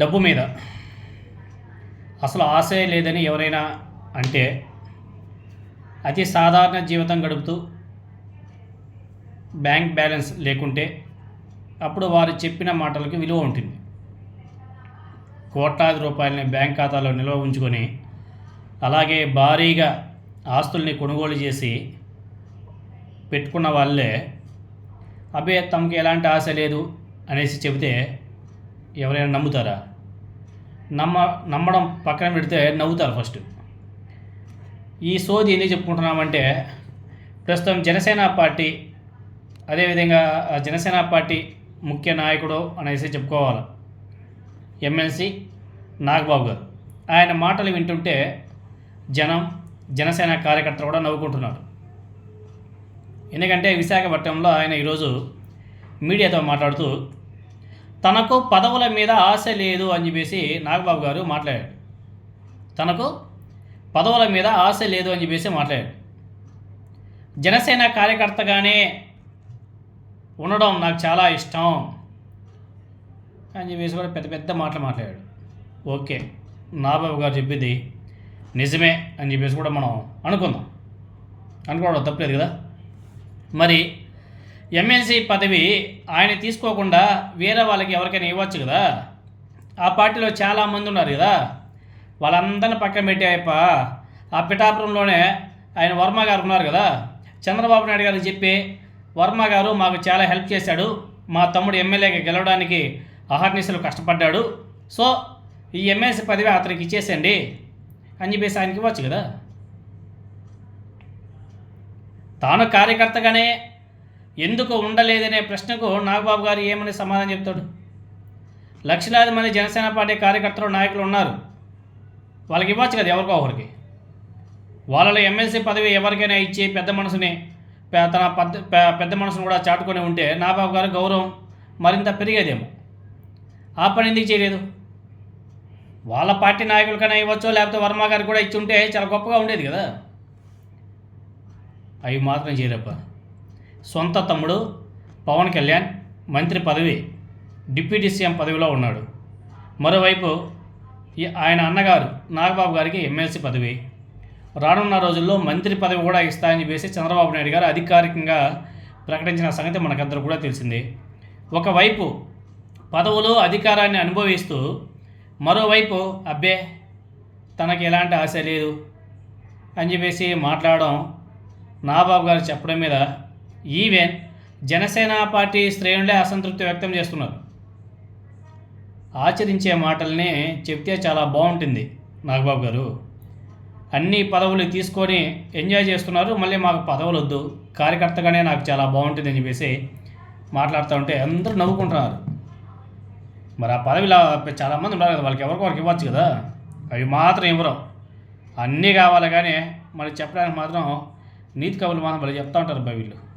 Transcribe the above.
డబ్బు మీద. అసలు ఆశే లేదని ఎవరైనా అంటే అతి సాధారణ జీవితం గడుపుతూ బ్యాంక్ బ్యాలెన్స్ లేకుంటే అప్పుడు వారు చెప్పిన మాటలకు విలువ ఉంటుంది. కోట్లాది రూపాయలని బ్యాంక్ ఖాతాలో నిల్వ ఉంచుకొని అలాగే భారీగా ఆస్తుల్ని కొనుగోలు చేసి పెట్టుకున్న వాళ్ళే అబ్బే తమకు ఎలాంటి ఆశ లేదు అనేసి చెబితే ఎవరైనా నమ్ముతారా? నమ్మ నమ్మడం పక్కన పెడితే నవ్వుతారు ఫస్ట్ ఈ సోది ఎందుకు చెప్పుకుంటున్నామంటే ప్రస్తుతం జనసేన పార్టీ అదేవిధంగా జనసేన పార్టీ ముఖ్య నాయకుడు అనేసి చెప్పుకోవాలి. ఎమ్మెల్సీ నాగబాబు గారు. ఆయన మాటలు వింటుంటే జనం జనసేన కార్యకర్తలు కూడా నవ్వుకుంటున్నారు. ఎందుకంటే విశాఖపట్నంలో ఆయన ఈరోజు మీడియాతో మాట్లాడుతూ తనకు పదవుల మీద ఆశ లేదు అని చెప్పేసి నాగబాబు గారు మాట్లాడాడు తనకు పదవుల మీద ఆశ లేదు అని చెప్పేసి మాట్లాడాడు జనసేన కార్యకర్తగానే ఉండడం నాకు చాలా ఇష్టం అని చెప్పేసి కూడా పెద్ద పెద్ద మాటలు మాట్లాడాడు ఓకే నాగబాబు గారు చెప్పింది నిజమే అని చెప్పేసి కూడా మనం అనుకుందాం. అనుకోవడం తప్పలేదు కదా? మరి ఎమ్మెల్సీ పదవి ఆయన తీసుకోకుండా వేరే వాళ్ళకి ఎవరికైనా ఇవ్వచ్చు కదా? ఆ పార్టీలో చాలామంది ఉన్నారు కదా? వాళ్ళందరిని పక్కన పెట్టాయప్ప. ఆ పిఠాపురంలోనే ఆయన వర్మ గారు ఉన్నారు కదా? చంద్రబాబు నాయుడు గారు చెప్పి వర్మ గారు మాకు చాలా హెల్ప్ చేశాడు. మా తమ్ముడు ఎమ్మెల్యేగా గెలవడానికి అహర్నిశలు కష్టపడ్డాడు. సో ఈ ఎమ్మెల్సీ పదవి అతనికి ఇచ్చేసండి అని చెప్పేసి ఆయనకి ఇవ్వచ్చు కదా? తాను కార్యకర్తగానే ఎందుకు ఉండలేదనే ప్రశ్నకు నాగబాబు గారు ఏమని సమాధానం చెప్తాడు? లక్షలాది మంది జనసేన పార్టీ కార్యకర్తలు నాయకులు ఉన్నారు. వాళ్ళకి ఇవ్వచ్చు కదా ఎవరికో ఒకరికి. వాళ్ళలో ఎమ్మెల్సీ పదవి ఎవరికైనా ఇచ్చి పెద్ద మనసుని తన పెద్ద పెద్ద మనసును కూడా చాటుకొని ఉంటే నాగబాబు గారు గౌరవం మరింత పెరిగేదేమో. ఆ పని ఎందుకు చేయలేదు? వాళ్ళ పార్టీ నాయకులకైనా ఇవ్వచ్చో లేకపోతే వర్మ గారికి కూడా ఇచ్చి ఉంటే చాలా గొప్పగా ఉండేది కదా. అవి మాత్రం చేయరప్ప సొంత తమ్ముడు పవన్ కళ్యాణ్ మంత్రి పదవి డిప్యూటీ సీఎం పదవిలో ఉన్నాడు. మరోవైపు ఆయన అన్నగారు నాగబాబు గారికి ఎమ్మెల్సీ పదవి. రానున్న రోజుల్లో మంత్రి పదవి కూడా ఇస్తాయని చెప్పేసి చంద్రబాబు నాయుడు గారు అధికారికంగా ప్రకటించిన సంగతి మనకందరూ కూడా తెలిసిందే. ఒకవైపు పదవులు అధికారాన్ని అనుభవిస్తూ మరోవైపు అబ్బే తనకి ఎలాంటి ఆశ లేదు అని చెప్పేసి మాట్లాడడం నాబాబు గారు చెప్పడం మీద ఈవెన్ జనసేన పార్టీ శ్రేణులే అసంతృప్తి వ్యక్తం చేస్తున్నారు. ఆచరించే మాటల్ని చెప్తే చాలా బాగుంటుంది నాగబాబు గారు. అన్ని పదవులు తీసుకొని ఎంజాయ్ చేస్తున్నారు మళ్ళీ మాకు పదవులు వద్దు కార్యకర్తగానే నాకు చాలా బాగుంటుంది అని చెప్పేసి మాట్లాడుతూ ఉంటే అందరూ నవ్వుకుంటున్నారు. మరి ఆ పదవిలో చాలామంది ఉన్నారు కదా వాళ్ళకి ఎవరికి వారికి ఇవ్వచ్చు కదా. అవి మాత్రం ఇవ్వరు. అన్నీ కావాలి కానీ మరి చెప్పడానికి మాత్రం నీతి కవులు మాత్రం వాళ్ళు చెప్తా ఉంటారు బా వీళ్ళు.